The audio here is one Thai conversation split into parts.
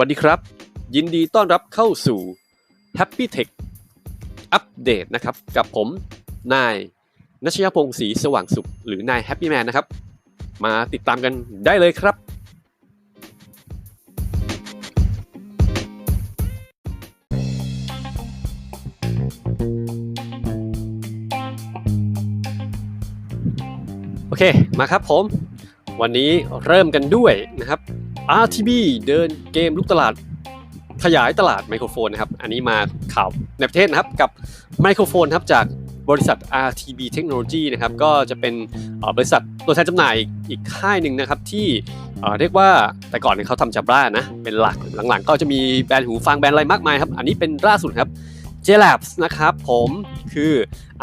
วัสดีครับ ยินดีต้อนรับเข้าสู่ Happy Tech อัปเดตนะครับ กับผม นายนัชยพงศ์ศรีสว่างสุข หรือนาย Happy Man นะครับ มาติดตามกันได้เลยครับ โอเค มาครับผม วันนี้เริ่มกันด้วยนะครับ RTB เดินเกมลุกตลาดขยายตลาดไมโครโฟนนะครับ อันนี้มาข่าวในประเทศนะครับกับไมโครโฟนครับจากบริษัท RTB Technology นะครับก็จะเป็นบริษัทตัวแทนจำหน่ายอีกค่ายหนึ่งนะครับที่เรียกว่าแต่ก่อนเนี่ยเขาทำจับร่านะเป็นหลักหลังๆ ก็จะมีแบรนด์หูฟังแบรนด์อะไรมากมายครับ อันนี้เป็นล่าสุดครับ JLabs นะครับผมคือ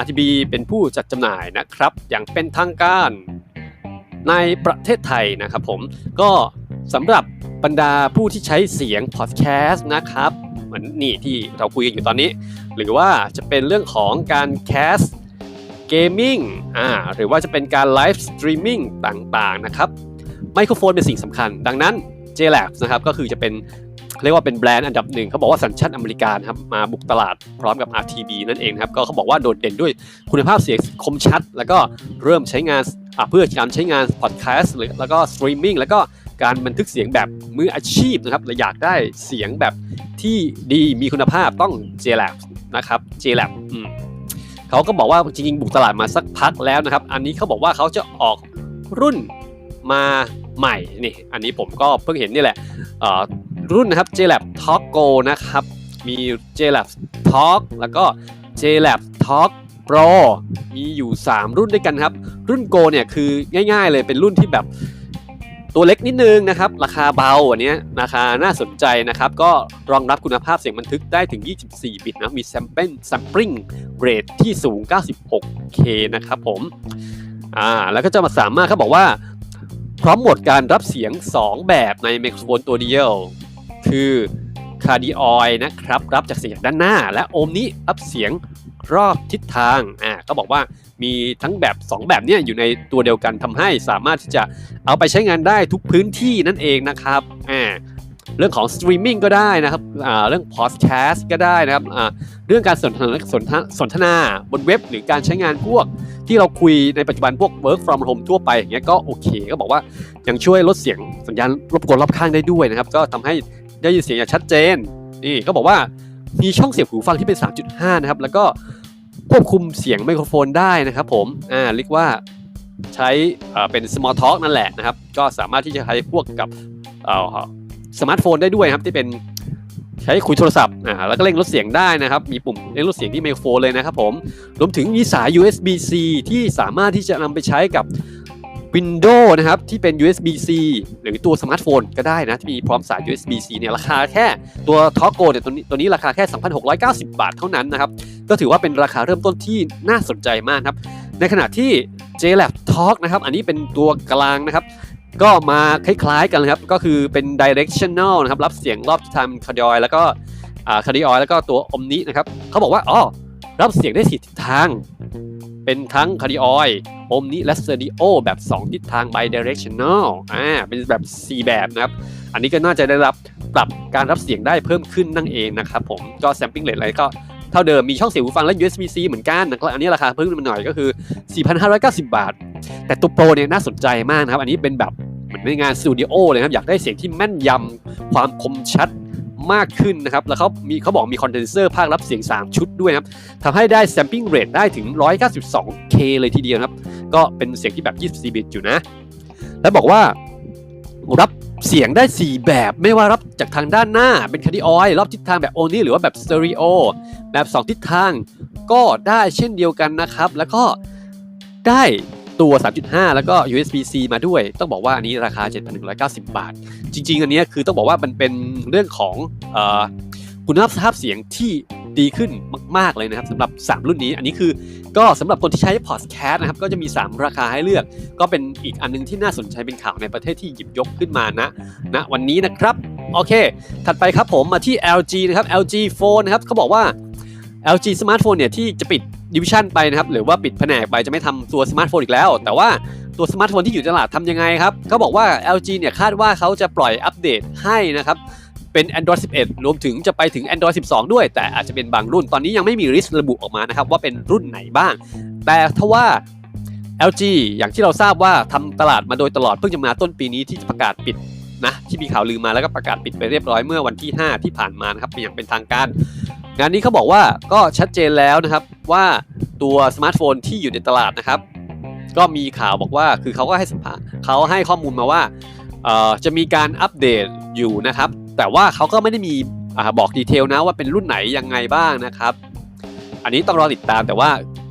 RTB เป็นผู้จัดจำหน่ายนะครับ อย่างเป็นทางการในประเทศไทยนะครับผมก็ สำหรับบรรดาผู้ที่ใช้เสียงพอดแคสต์นะครับ เหมือนนี่ที่เราคุยกันอยู่ตอนนี้ หรือว่าจะเป็นเรื่องของการแคสเกมมิ่งอ่าหรือว่าจะเป็นการไลฟ์สตรีมมิ่งต่างๆนะครับไมโครโฟนเป็นสิ่งสำคัญ ดังนั้น JLabs นะครับก็คือจะเป็นเรียกว่าเป็นแบรนด์อันดับหนึ่งเขาบอกว่าสัญชาติอเมริกันครับมาบุกตลาดพร้อมกับ RTB นั่นเองครับก็เขาบอกว่าโดดเด่นด้วยคุณภาพเสียงคมชัด แล้วก็เริ่มใช้งานเพื่อการใช้งานพอดแคสต์หรือแล้วก็สตรีมมิ่งแล้วก็ การบันทึกเสียงแบบมืออาชีพนะครับเราอยากได้เสียงแบบที่ดีมีคุณภาพต้อง JLab นะครับ JLab เขาก็บอกว่าจริงๆบุกตลาดมาสักพักแล้วนะครับ อันนี้เขาบอกว่าเขาจะออกรุ่นมาใหม่นี่อันนี้ผมก็เพิ่งเห็นนี่แหละอ่อรุ่นนะครับ JLab Talk Go นะครับมี JLab Talk แล้วก็ JLab Talk Pro มีอยู่ 3 รุ่นด้วยกันครับ รุ่น Go เนี่ยคือง่ายๆเลยเป็นรุ่นที่แบบ ตัวเล็กนิดนึงนะครับ ราคาเบาอันนี้ราคาน่าสนใจนะครับ ก็รองรับคุณภาพเสียงบันทึกได้ถึง 24 บิตนะ มี sample sampling rate ที่สูง 96K นะครับผม อ่า แล้วก็จะมาสามารถเขาบอกว่า พร้อมโหมดการรับเสียง 2 แบบในไมโครโฟนตัวเดียว คือคาร์ดิออยนะครับ รับจากเสียงด้านหน้า และโอมนี้รับเสียงรอบทิศทาง อ่าก็บอกว่า มีทั้งแบบ 2 แบบเนี้ยอยู่ในตัวเดียวกันทำให้สามารถที่จะเอาไปใช้งานได้ทุกพื้นที่นั่นเองนะครับอ่าเรื่องของสตรีมมิ่งก็ได้นะครับอ่าเรื่องพอดแคสต์ก็ได้นะครับอ่าเรื่องการสนทนาสนทสนทนาบนเว็บ หรือการใช้งานพวกที่เราคุยในปัจจุบันพวก work from home ทั่วไปอย่างเงี้ยก็โอเค ก็บอกว่ายังช่วยลดเสียงสัญญาณรบกวนรอบข้างได้ด้วยนะครับ ก็ทำให้ได้ยินเสียงอย่างชัดเจนนี่ก็บอกว่ามีช่องเสียบหูฟังที่เป็น 3.5 นะครับ แล้วก็ ควบคุมเสียงไมโครโฟนได้นะครับผมอ่าเรียกว่าใช้เป็น small talk นั่นแหละนะครับ ก็สามารถที่จะใช้พวกกับอ่อสมาร์ทโฟนได้ด้วยครับที่เป็นใช้คุยโทรศัพท์อ่าแล้วก็เร่งลดเสียงได้นะครับ มีปุ่มเร่งลดเสียงที่ไมโครโฟนเลยนะครับผมรวมถึงมีสาย USB-C ที่สามารถที่จะนำไปใช้กับ Windows นะครับที่เป็น USB-C หรือตัวสมาร์ทโฟนก็ได้นะที่มีพร้อมสาย USB-C เนี่ยราคาแค่ตัว t o g o เนี่ยตัวนี้ตัวนี้ราคาแค่ 2,690 บาทเท่านั้นนะครับ ก็ถือว่าเป็นราคาเริ่มต้นที่น่าสนใจมากครับ ในขณะที่ JLab Talk นะครับ อันนี้เป็นตัวกลางนะครับ ก็มาคล้ายๆกันครับ ก็คือเป็น directional นะครับ รับเสียงรอบทิศทางคาร์ดิออยแล้วก็คาร์ดิออยแล้วก็ตัวอมนินะครับเขาบอกว่าอ๋อรับเสียงได้สี่ทิศทาง เป็นทั้งคาร์ดิออยอมนิและสเตอริโอแบบ 2 ทิศทาง bi directional อ่าเป็นแบบ 4 แบบนะครับ อันนี้ก็น่าจะได้รับปรับการรับเสียงได้เพิ่มขึ้นนั่นเองนะครับผมก็ sampling rate อะไรก็ เท่าเดิมมีช่องเสียงหูฟังและ USB-C เหมือนกันนะครับอันนี้ราคาเพิ่มขึ้นมาหน่อยก็คือ 4,590 บาท แต่ตัวโปรเนี่ยน่าสนใจมากนะครับ อันนี้เป็นแบบเหมือนในงานสตูดิโอเลยครับ อยากได้เสียงที่แม่นยำความคมชัดมากขึ้นนะครับ แล้วเขามีเขาบอกมีคอนเดนเซอร์ภาครับเสียง 3 ชุดด้วยนะครับทำให้ได้ sampling rate ได้ถึง 192K เลยทีเดียวนะครับ ก็เป็นเสียงที่แบบ 24 บิตอยู่นะ แล้วบอกว่ารับ เสียงได้ 4 แบบไม่ว่ารับจากทางด้านหน้าเป็นคาร์ดิออยรอบทิศทางแบบโอนี่หรือว่าแบบสเตอริโอแบบ 2 ทิศทางก็ได้เช่นเดียวกันนะครับ แล้วก็ได้ตัว 3.5 แล้วก็ USB-C มาด้วย ต้องบอกว่าอันนี้ราคา 7,190 บาท จริง ๆ อันนี้คือต้องบอกว่ามันเป็นเรื่องของออคุณภาพเสียงที่ดีขึ้น มากเลยนะครับสำหรับ 3 รุ่นนี้ อันนี้คือก็สำหรับคนที่ใช้พอดแคสต์นะครับก็จะมี 3 ราคาให้เลือก ก็เป็นอีกอันนึงที่น่าสนใจเป็นข่าวในประเทศที่หยิบยกขึ้นมานะณวันนี้นะครับโอเค ถัดไปครับผมมาที่ LG นะครับ LG Phone นะครับเขาบอกว่า LG Smartphone เนี่ยที่จะปิดดิวิชั่นไปนะครับหรือว่าปิดแผนกไปจะไม่ทำตัวสมาร์ทโฟนอีกแล้ว แต่ว่าตัวสมาร์ทโฟนที่อยู่ตลาดทำยังไงครับเขาบอกว่า LG เนี่ยคาดว่าเขาจะปล่อยอัปเดตให้นะครับ เป็น Android 11 รวมถึงจะไปถึง Android 12 ด้วย แต่อาจจะเป็นบางรุ่น ตอนนี้ยังไม่มีลิสระบุออกมานะครับว่าเป็นรุ่นไหนบ้าง แต่ทว่า LG อย่างที่เราทราบว่าทำตลาดมาโดยตลอดเพิ่งจะมาต้นปีนี้ที่จะประกาศปิดนะที่มีข่าวลือมาแล้วก็ประกาศปิดไปเรียบร้อยเมื่อวันที่ 5 ที่ผ่านมานะครับเป็นอย่างเป็นทางการ งานนี้เขาบอกว่าก็ชัดเจนแล้วนะครับว่าตัวสมาร์ทโฟนที่อยู่ในตลาดนะครับ ก็มีข่าวบอกว่าคือเขาก็ให้สัมภาษณ์เขาให้ข้อมูลมาว่าจะมีการอัปเดตอยู่นะครับ แต่ว่าเขาก็ไม่ได้มีอบอกดีเทลนะว่าเป็นรุ่นไหนยังไงบ้างนะครับ อันนี้ต้องรอติดตามแต่ว่า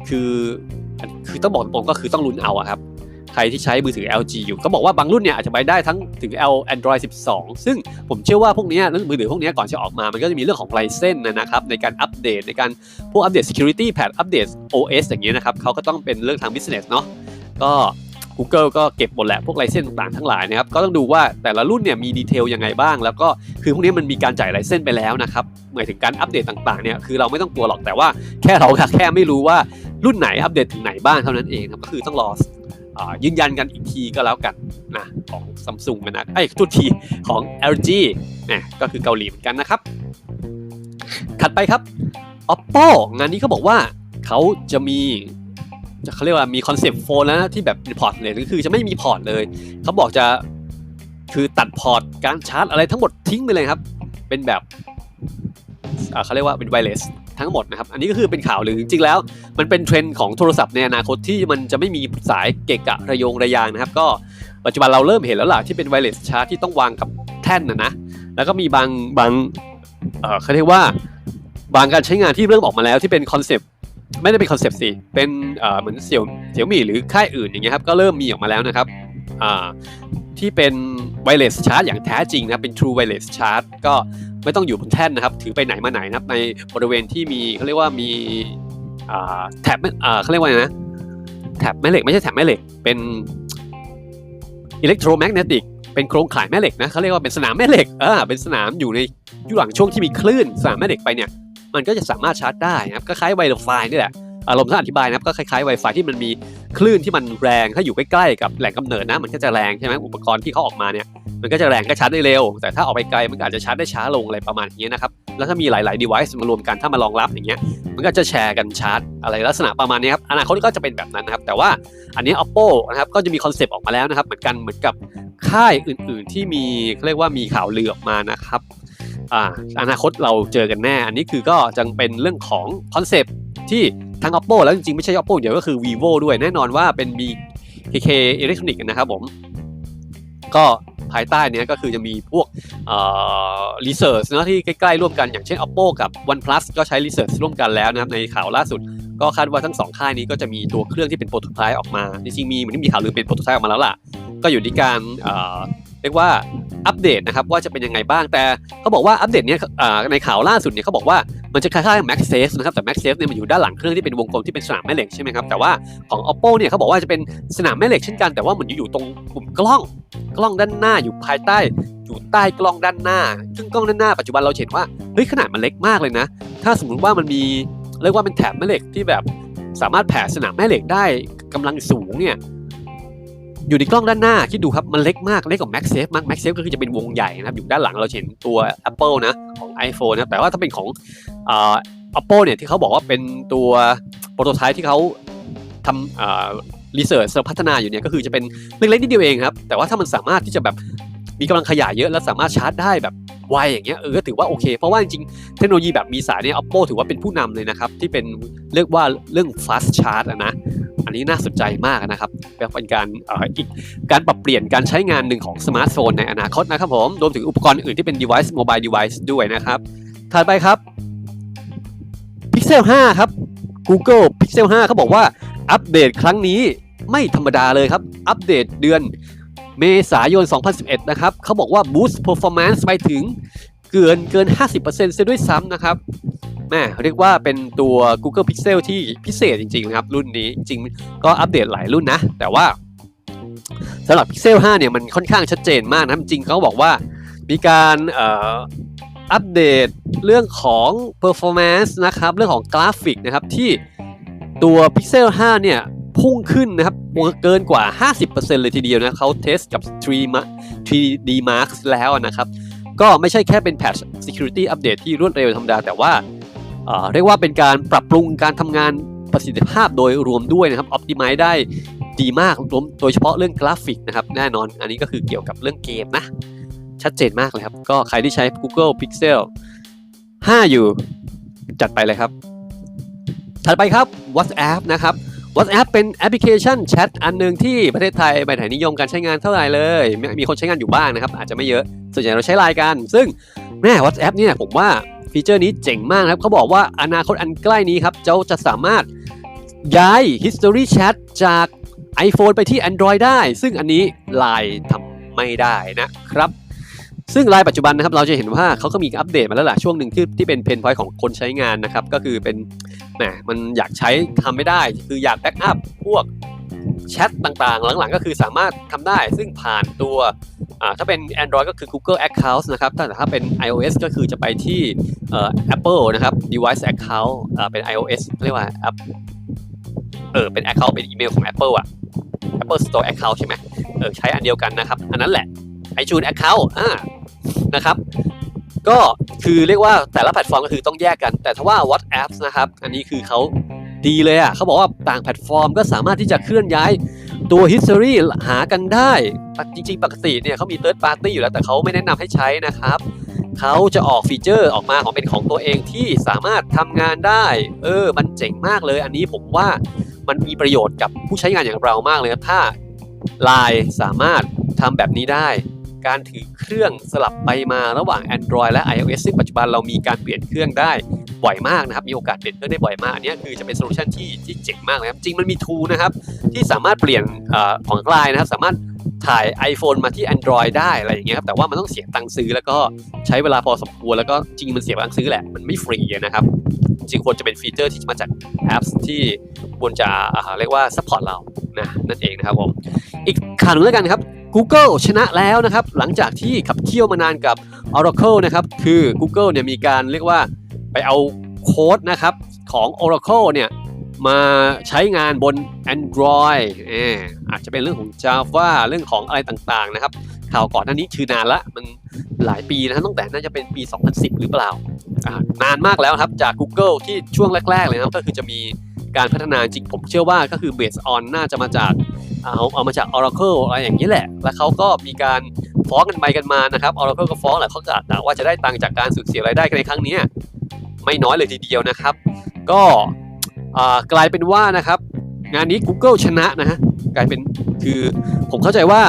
คือคือต้องบอกตรงก็คือต้องลุ้นเอาครับ ใครที่ใช้มือถือ LG อยู่ก็บอกว่าบางรุ่นเนี่ยอาจจะไปได้ทั้งถึง L Android 12 ซึ่งผมเชื่อว่าพวกเนี้ยมือถือพวกเนี้ยก่อนจะออกมามันก็จะมีเรื่องของไลเซนนะครับในการอัปเดตในการพวกอัปเดต security patch อัปเดต OS อย่างเงี้ยนะครับเขาก็ต้องเป็นเรื่องทาง business เนาะก็ Google ก็เก็บหมดแหละพวกไลเซนต่างๆทั้งหลายนะครับก็ต้องดูว่าแต่ละรุ่นเนี่ยมีดีเทลยังไงบ้าง แล้วก็คือพวกนี้มันมีการจ่ายไลเซนไปแล้วนะครับหมายถึงการอัปเดตต่างๆเนี่ยคือเราไม่ต้องกลัวหรอกแต่ว่าแค่เราแค่ไม่รู้ว่ารุ่นไหนอัปเดตถึงไหนบ้างเท่านั้นเองครับก็คือต้องรอยืนยันกันอีกทีก็แล้วกันนะของซัมซุงนะไอ้ทุกทีของ LG เนี่ยก็คือเกาหลีเหมือนกันนะครับ ถัดไปครับ Oppo งานนี้เขาบอกว่าเขาจะมี จะเขาเรียกว่ามีคอนเซปต์โฟนแล้วนะที่แบบพอร์ตเลยก็คือจะไม่มีพอร์ตเลย เขาบอกจะคือตัดพอร์ตการชาร์จอะไรทั้งหมดทิ้งไปเลยครับ เป็นแบบเขาเรียกว่าเป็นไวเลสทั้งหมดนะครับ อันนี้ก็คือเป็นข่าวหรือจริงๆแล้ว มันเป็นเทรนด์ของโทรศัพท์ในอนาคตที่มันจะไม่มีสายเกะกะระยงระยางนะครับ ก็ปัจจุบันเราเริ่มเห็นแล้วล่ะที่เป็นไวเลสชาร์จที่ต้องวางกับแท่นนะนะ แล้วก็มีบางบางเอ่อเขาเรียกว่าบางการใช้งานที่เริ่มออกมาแล้วที่เป็นคอนเซปต์ ไม่ได้เป็นคอนเซปต์สิเป็นเหมือนเสี่ยวเสี่ยวมี่หรือค่ายอื่นอย่างเงี้ยครับก็เริ่มมีออกมาแล้วนะครับที่เป็นไวเลสชาร์จอย่างแท้จริงนะเป็น True Wireless Charge ก็ไม่ต้องอยู่บนแท่นนะครับ ถือไปไหนมาไหนนะครับ ในบริเวณที่มีเขาเรียกว่ามีแท็บเขาเรียกว่าไงนะแท็บแม่เหล็กไม่ใช่แท็บแม่เหล็กเป็นอิเล็กโทรแมกเนติกเป็นโครงข่ายแม่เหล็กนะเขาเรียกว่าเป็นสนามแม่เหล็กอ่าเป็นสนามอยู่ในอยู่หลังช่วงที่มีคลื่นสนามแม่เหล็กไปเนี่ย มันก็จะสามารถชาร์จได้นะครับก็คล้าย Wi-Fi นี่แหละอารมณ์ถ้าอธิบายนะครับก็คล้ายๆ Wi-Fi ที่มันมีคลื่นที่มันแรง ถ้าอยู่ใกล้ๆกับแหล่งกำเนิดนะ มันก็จะแรงใช่ไหมอุปกรณ์ที่เขาออกมาเนี่ยมันก็จะแรงก็ชาร์จได้เร็ว แต่ถ้าออกไปไกลมันอาจจะชาร์จได้ช้าลงอะไรประมาณนี้นะครับแล้วถ้ามีหลายๆ device มารวมกันถ้ามารองรับอย่างเงี้ยมันก็จะแชร์กันชาร์จอะไรลักษณะประมาณนี้ครับอนาคตก็จะเป็นแบบนั้นนะครับแต่ว่าอันนี้ Oppo นะครับก็จะมีคอนเซปต์ออกมาแล้วนะครับเหมือนกันเหมือนกับค่ายอื่น ๆ ที่มีเรียกว่ามีข่าวลือออกมานะครับ อ่าอนาคตเราเจอกันแน่ อันนี้คือก็จังเป็นเรื่องของคอนเซปต์ที่ทั้ง Oppo แล้วจริงๆ ไม่ใช่ Oppo เดี๋ยวก็คือ vivo ด้วยแน่นอนว่าเป็น BKK Electronic นะครับผม ก็ภายใต้เนี้ยก็คือจะมีพวกเอ่อ research นะที่ใกล้ ๆ ร่วมกันอย่างเช่น Oppo กับ OnePlus ก็ใช้ research ร่วมกันแล้วนะครับ ในข่าวล่าสุด ก็คาดว่าทั้งสองค่ายนี้ก็จะมีตัวเครื่องที่เป็นโปรโตไทป์ออกมา จริงๆมีเหมือนมีข่าวลือเป็นโปรโตไทป์ออกมาแล้วล่ะ ก็อยู่ที่การ เรียกว่าอัปเดตนะครับว่าจะเป็นยังไงบ้างแต่เขาบอกว่าอัปเดตเนี้ยในข่าวล่าสุดเนี่ยเขาบอกว่ามันจะคล้ายๆ MagSafe นะครับแต่ MagSafe เนี่ยมันอยู่ด้านหลังเครื่องที่เป็นวงกลมที่เป็นสนามแม่เหล็กใช่ไหมครับแต่ว่าของ Oppo เนี่ยเขาบอกว่าจะเป็นสนามแม่เหล็กเช่นกันแต่ว่าเหมือนอยู่ตรงปุ่มกล้องกล้องด้านหน้าอยู่ภายใต้ อยู่ใต้กล้องด้านหน้า ซึ่งกล้องด้านหน้าปัจจุบันเราเห็นว่าเฮ้ยขนาดมันเล็กมากเลยนะ ถ้าสมมติว่ามันมีเรียกว่าเป็นแถบแม่เหล็กที่แบบสามารถแผ่สนามแม่เหล็กได้กำลังสูงเนี่ย อยู่ในกล้องด้านหน้า คิดดูครับ มันเล็กมากเล็กกว่า MagSafe มาก MagSafe ก็คือจะเป็นวงใหญ่นะครับ อยู่ด้านหลังเราเห็นตัว Apple นะ ของ iPhone นะแต่ว่าถ้าเป็นของอ Apple เนี่ยที่เขาบอกว่าเป็นตัวโปรโตไทป์ที่เขาทำรีเสิร์ชพัฒนาอยู่เนี่ยก็คือจะเป็นเล็กๆนิดเดียวเองครับ แต่ว่าถ้ามันสามารถที่จะแบบ มีกำลังขยายเยอะแล้วสามารถชาร์จได้แบบไวอย่างเงี้ยเออก็ถือว่าโอเค เพราะว่าจริงๆเทคโนโลยีแบบมีสายเนี่ย Oppo ถือว่าเป็นผู้นำเลยนะครับ ที่เป็นเรียกว่าเรื่อง fast charge อะนะ อันนี้น่าสนใจมากนะครับเป็นการอ่ออีกการปรับเปลี่ยนการใช้งานหนึ่งของสมาร์ทโฟนในอนาคตนะครับผมรวมถึงอุปกรณ์อื่นที่เป็น device mobile device ด้วยนะครับถัดไปครับ Pixel 5 ครับ Google Pixel 5 เขาบอกว่าอัปเดตครั้งนี้ไม่ธรรมดาเลยครับ อัปเดตเดือน เมษายน 2011 นะครับเขาบอกว่า boost performance ไปถึงเกินเกิน 50%เสียด้วยซ้ำนะครับแม่เรียกว่าเป็นตัว Google Pixel ที่พิเศษจริงๆครับ รุ่นนี้จริงๆก็อัปเดตหลายรุ่นนะ แต่ว่าสำหรับ Pixel 5 เนี่ยมันค่อนข้างชัดเจนมากนะ จริงเขาบอกว่ามีการอัปเดตเรื่องของ performance นะครับ เรื่องของกราฟิกนะครับที่ตัว Pixel 5 เนี่ย พุ่งขึ้นนะครับเกินกว่า 50%เลยทีเดียวนะเขาเทสกับ 3D Mark แล้วนะครับ ก็ไม่ใช่แค่เป็น patch security update ที่รวดเร็วธรรมดา แต่ว่าเอ่อเรียกว่าเป็นการปรับปรุงการทำงานประสิทธิภาพโดยรวมด้วยนะครับ optimize ได้ดีมากรวมโดยเฉพาะเรื่องกราฟิกนะครับ แน่นอนอันนี้ก็คือเกี่ยวกับเรื่องเกมนะ ชัดเจนมากเลยครับ ก็ใครที่ใช้ Google Pixel 5 อยู่ จัดไปเลยครับ ถัดไปครับ WhatsApp นะครับ WhatsApp เป็นแอปพลิเคชันแชทอันหนึ่งที่ประเทศไทยไม่ได้นิยมการใช้งานเท่าไหร่เลยมีมีคนใช้งานอยู่บ้างนะครับ อาจจะไม่เยอะ ส่วนใหญ่เราใช้ไลน์กัน ซึ่งแม่ WhatsApp เนี่ยผมว่าฟีเจอร์นี้เจ๋งมากนะครับ เขาบอกว่าอนาคตอันใกล้นี้ครับ เจ้าจะสามารถย้าย History Chat จาก iPhone ไปที่ Android ได้ ซึ่งอันนี้ไลน์ทำไม่ได้นะครับซึ่งไลน์ปัจจุบันนะครับเราจะเห็นว่าเขาก็มีอัปเดตมาแล้วล่ะช่วงหนึ่งที่ที่เป็นเพนพอยต์ของคนใช้งานนะครับก็คือเป็นแห มมันอยากใช้ทำไม่ได้ คืออยากแบ็กอัพพวกแชทต่างๆ หลังๆ ก็คือสามารถทำได้ ซึ่งผ่านตัวถ้าเป็น Android ก็คือ Google Account นะครับแต่ถ้าเป็น iOS ก็คือจะไปที่เอ่อ Apple นะครับ Device Account เป็น iOS เรียกว่าแอปเออเป็น Account เป็นอีเมลของ Apple อะ Apple Store Account ใช่ไหมเออใช้อันเดียวกันนะครับ อันนั้นแหละ iTunes Account อ่านะครับ ก็คือเรียกว่าแต่ละแพลตฟอร์มก็คือต้องแยกกัน แต่ถ้าว่า WhatsApp นะครับ อันนี้คือเขาดีเลยอะเขาบอกว่าต่างแพลตฟอร์มก็สามารถที่จะเคลื่อนย้ายตัว history หากันได้จริงๆ ปกติเนี่ยเขามี third party อยู่แล้วแต่เขาไม่แนะนำให้ใช้นะครับเขาจะออกฟีเจอร์ออกมาของเป็นของตัวเองที่สามารถทำงานได้ เออ มันเจ๋งมากเลย อันนี้ผมว่ามันมีประโยชน์กับผู้ใช้งานอย่างเรามากเลยครับถ้า Line สามารถทำแบบนี้ได้ การถือเครื่องสลับไปมาระหว่าง Android และ iOS ซึ่งปัจจุบันเรามีการเปลี่ยนเครื่องได้บ่อยมากนะครับ มีโอกาสเปลี่ยนเครื่องได้บ่อยมากอันนี้คือจะเป็นโซลูชันที่ที่เจ๋งมากนะครับ จริงมันมีทูนะครับที่สามารถเปลี่ยนอของไลน์นะครับ สามารถ ถ่าย iPhone มาที่ Android ได้อะไรอย่างเงี้ยครับแต่ว่ามันต้องเสียตังค์ซื้อแล้วก็ใช้เวลาพอสมควรแล้วก็จริงมันเสียตังค์ซื้อแหละมันไม่ฟรีนะครับจริงควรจะเป็นฟีเจอร์ที่มาจากแอปที่ควรจะเรียกว่าซัพพอร์ตเรานะนั่นเองนะครับผมอีกข่าวหนึงแล้วกันครับ Google ชนะแล้วนะครับ หลังจากที่ขับเคี่ยวมานานกับ Oracle นะครับ คือ Google เนี่ยมีการเรียกว่าไปเอาโค้ดนะครับของ Oracle เนี่ยมาใช้งานบน Android เอาจจะเป็นเรื่องของ Java เรื่องของอะไรต่างๆนะครับข่าวก่อนหน้านี้คือนานละมันหลายปีนะตั้งแต่น่าจะเป็นปี 2010 หรือเปล่านานมากแล้วครับจาก Google ที่ช่วงแรก ๆ เลยนะครับก็คือจะมีการพัฒนาจริงผมเชื่อว่าก็คือ based on น่าจะมาจากเอาเอามาจาก Oracle อะไรอย่างนี้แหละ แล้วเขาก็มีการฟ้องกันไปกันมานะครับ Oracle ก็ฟ้องแหละเขากะว่าจะได้ตังค์จากการสูญเสียรายได้ในครั้งนี้ไม่น้อยเลยทีเดียวนะครับ ก็กลายเป็นว่านะครับ งานนี้ Google ชนะนะฮะกลายเป็นคือผมเข้าใจว่า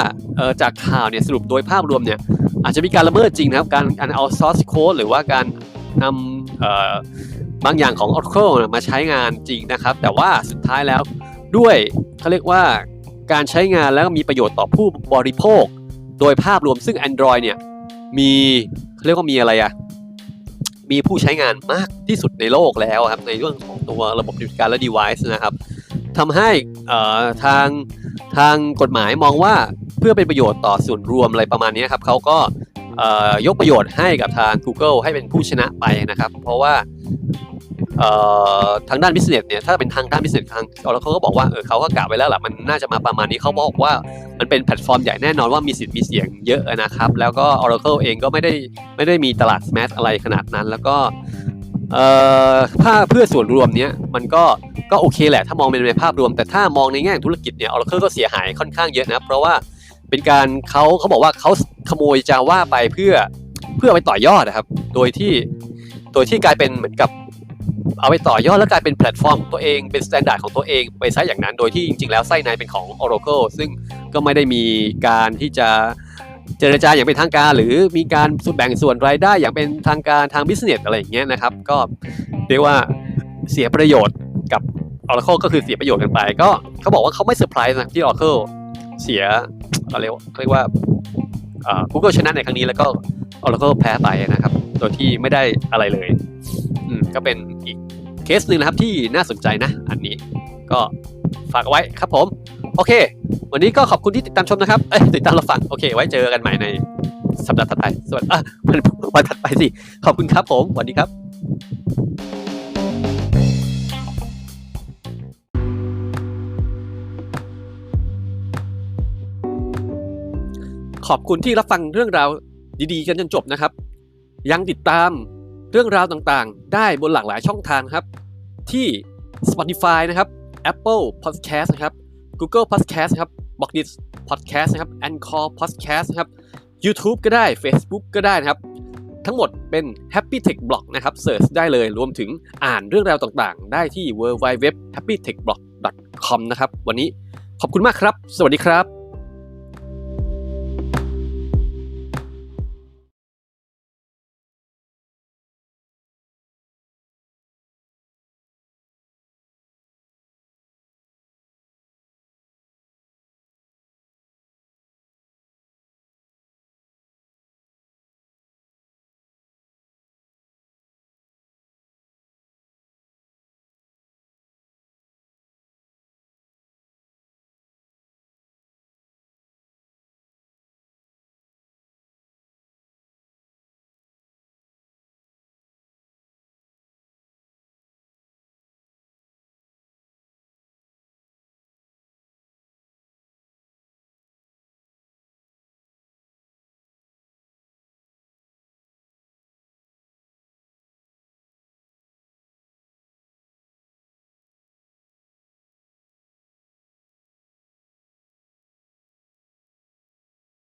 จากข่าวเนี่ยสรุปโดยภาพรวมเนี่ยอาจจะมีการละเมิดจริงนะครับ การการเอา source code หรือว่าการนำบางอย่างของ Oracle เนี่ยมาใช้งานจริงนะครับ แต่ว่าสุดท้ายแล้วด้วยเขาเรียกว่าการใช้งานแล้วมีประโยชน์ต่อผู้บริโภค โดยภาพรวมซึ่ง Android เนี่ยมีเขาเรียกว่ามีอะไรอะมีผู้ใช้งานมากที่สุดในโลกแล้วครับในเรื่องของตัวระบบปฏิจิการและ device นะครับ ทำให้ทางทางกฎหมายมองว่าเพื่อเป็นประโยชน์ต่อส่วนรวมอะไรประมาณนี้ครับเขาก็ยกประโยชน์ให้กับทาง Google ให้เป็นผู้ชนะไปนะครับ เพราะว่าทางด้าน business เนี่ยถ้าเป็นทางด้าน business ทางเขาก็บอกว่าเออเขาก็กะไว้แล้วแหละมันน่าจะมาประมาณนี้เขาบอกว่ามันเป็นแพลตฟอร์มใหญ่แน่นอนว่ามีสิทธิ์มีเสียงเยอะนะครับ แล้วก็ Oracle เองก็ไม่ได้ไม่ได้มีตลาด smash อะไรขนาดนั้น แล้วก็ เอ่อถ้าเพื่อส่วนรวมเนี้ยมันก็ก็โอเคแหละถ้ามองเป็นในภาพรวม แต่ถ้ามองในแง่ธุรกิจเนี่ย Oracle ก็เสียหายค่อนข้างเยอะนะ เพราะว่าเป็นการเขาเขาบอกว่าเขาขโมย Java ไปเพื่อเพื่อไปต่อยอดนะครับ โดยที่โดยที่กลายเป็นเหมือนกับเอาไปต่อยอดแล้วกลายเป็นแพลตฟอร์มตัวเองเป็นสแตนดาร์ดของตัวเองไปใช้อย่างนั้น โดยที่จริง ๆ แล้วไส้ในเป็นของ Oracle ซึ่งก็ไม่ได้มีการที่จะ เจรจาอย่างเป็นทางการ หรือมีการแบ่งส่วนรายได้อย่างเป็นทางการทางบิสเนสอะไรอย่างเงี้ยนะครับ ก็เรียกว่าเสียประโยชน์กับ Oracle ก็คือเสียประโยชน์กันไป ก็เขาบอกว่าเขาไม่เซอร์ไพรส์นะที่ Oracle เสียอะไรเรียกว่าอ่า Google ชนะในครั้งนี้แล้วก็ Oracle แพ้ไปนะครับ โดยที่ไม่ได้อะไรเลยอืมก็เป็นอีกเคสหนึ่งนะครับที่น่าสนใจนะ อันนี้ก็ฝากไว้ครับผม โอเค วันนี้ก็ขอบคุณที่ติดตามชมนะครับเอ้ยติดตามเราฟังโอเค ไว้เจอกันใหม่ในสัปดาห์ถัดไปสวัสดีอะวันวันถัดไปสิ ขอบคุณครับผมสวัสดีครับขอบคุณที่รับฟังเรื่องราวดีๆ กันจนจบนะครับ ยังติดตามเรื่องราวต่างๆ ได้บนหลากหลายช่องทางครับ ที่ Spotify นะครับ Apple Podcast นะครับ Google Podcast นะครับ บล็อกดิสพอดแคสต์นะครับแอนคอร์พอดแคสต์นะครับ YouTube ก็ได้ Facebook ก็ได้นะครับ ทั้งหมดเป็น Happy Tech Blog นะครับเสิร์ชได้เลยรวมถึงอ่านเรื่องราวต่างๆ ได้ที่ www.happytechblog.com นะครับ วันนี้ขอบคุณมากครับ สวัสดีครับ